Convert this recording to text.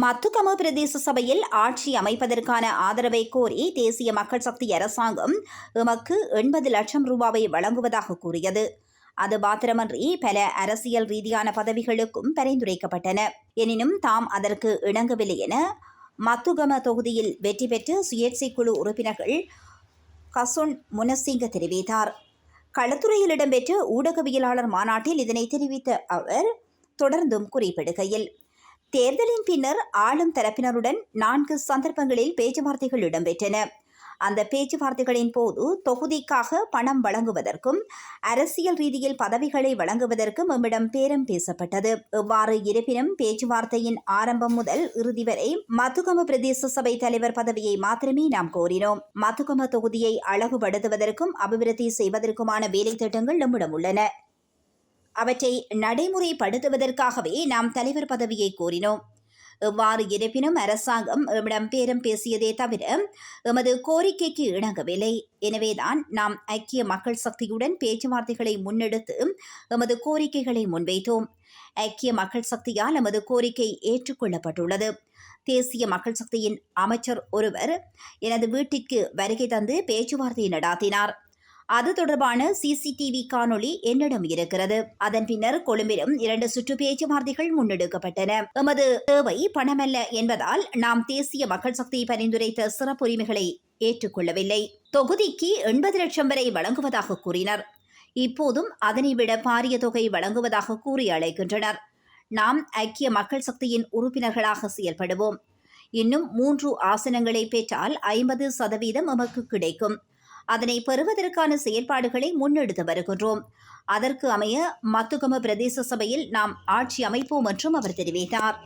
மத்துகம பிரதேச சபையில் ஆட்சி அமைப்பதற்கான ஆதரவை கோரி தேசிய மக்கள் சக்தி அரசாங்கம் எமக்கு எண்பது லட்சம் ரூபாவை வழங்குவதாக கூறியது. அது மாத்திரமன்றி பல அரசியல் ரீதியான பதவிகளுக்கும் பரிந்துரைக்கப்பட்டன. எனினும் தாம் அதற்கு இணங்கவில்லை என மத்துகம தொகுதியில் வெற்றி பெற்று சுயேட்சை குழு உறுப்பினர்கள் கசுன் முனசிங்க தெரிவித்தார். களத்துறையில் இடம்பெற்ற ஊடகவியலாளர் மாநாட்டில் இதனை தெரிவித்த அவர் தொடர்ந்தும் குறிப்பிடுகையில் தேர்தலின் பின்னர் ஆளும் தரப்பினருடன் நான்கு சந்தர்ப்பங்களில் பேச்சுவார்த்தைகள் இடம்பெற்றன. அந்த பேச்சுவார்த்தைகளின் போது தொகுதிக்காக பணம் வழங்குவதற்கும் அரசியல் ரீதியில் பதவிகளை வழங்குவதற்கும் எம்மிடம் பேரம் பேசப்பட்டது. இவ்வாறு இருப்பினும் பேச்சுவார்த்தையின் ஆரம்பம் முதல் இறுதி வரை மதுகம பிரதேச சபை தலைவர் பதவியை மாத்திரமே நாம் கோரினோம். மதுகம தொகுதியை அழகுபடுத்துவதற்கும் அபிவிருத்தி செய்வதற்குமான வேலை திட்டங்கள் நம்மிடம் உள்ளன. அவற்றை நடைமுறைப்படுத்துவதற்காகவே நாம் தலைவர் பதவியை கோரினோம். எவ்வாறு இருப்பினும் அரசாங்கம் எம்மிடம் பேரம் பேசியதே தவிர எமது கோரிக்கைக்கு இணங்கவில்லை. எனவேதான் நாம் ஐக்கிய மக்கள் சக்தியுடன் பேச்சுவார்த்தைகளை முன்னெடுத்து எமது கோரிக்கைகளை முன்வைத்தோம். ஐக்கிய மக்கள் சக்தியால் எமது கோரிக்கை ஏற்றுக்கொள்ளப்பட்டுள்ளது. தேசிய மக்கள் சக்தியின் அமைச்சர் ஒருவர் எனது வீட்டிற்கு வருகை தந்து பேச்சுவார்த்தை நடாத்தினார். அது தொடர்பான சிசிடிவி காணொளி என்னிடம் இருக்கிறது. அதன் பின்னர் கொழும்பிலும் இரண்டு சுற்று பேச்சுவார்த்தைகள் முன்னெடுக்கப்பட்டன. எமது தேவை பணமல்ல என்பதால் நாம் தேசிய மக்கள் சக்தி பரிந்துரைத்த சிறப்புரிமைகளை ஏற்றுக்கொள்ளவில்லை. தொகுதிக்கு எண்பது லட்சம் வரை வழங்குவதாக கூறினர். இப்போதும் அதனை விட பாரிய தொகை வழங்குவதாக கூறி அழைக்கின்றனர். நாம் ஐக்கிய மக்கள் சக்தியின் உறுப்பினர்களாக செயல்படுவோம். இன்னும் மூன்று ஆசனங்களை பெற்றால் ஐம்பது சதவீதம் நமக்கு கிடைக்கும். அதனை பெறுவதற்கான செயல்பாடுகளை முன்னெடுத்து வருகின்றோம். அதற்கு அமைய மத்துகம பிரதேச சபையில் நாம் ஆட்சி அமைப்போம் என்றும் அவர் தெரிவித்தார்.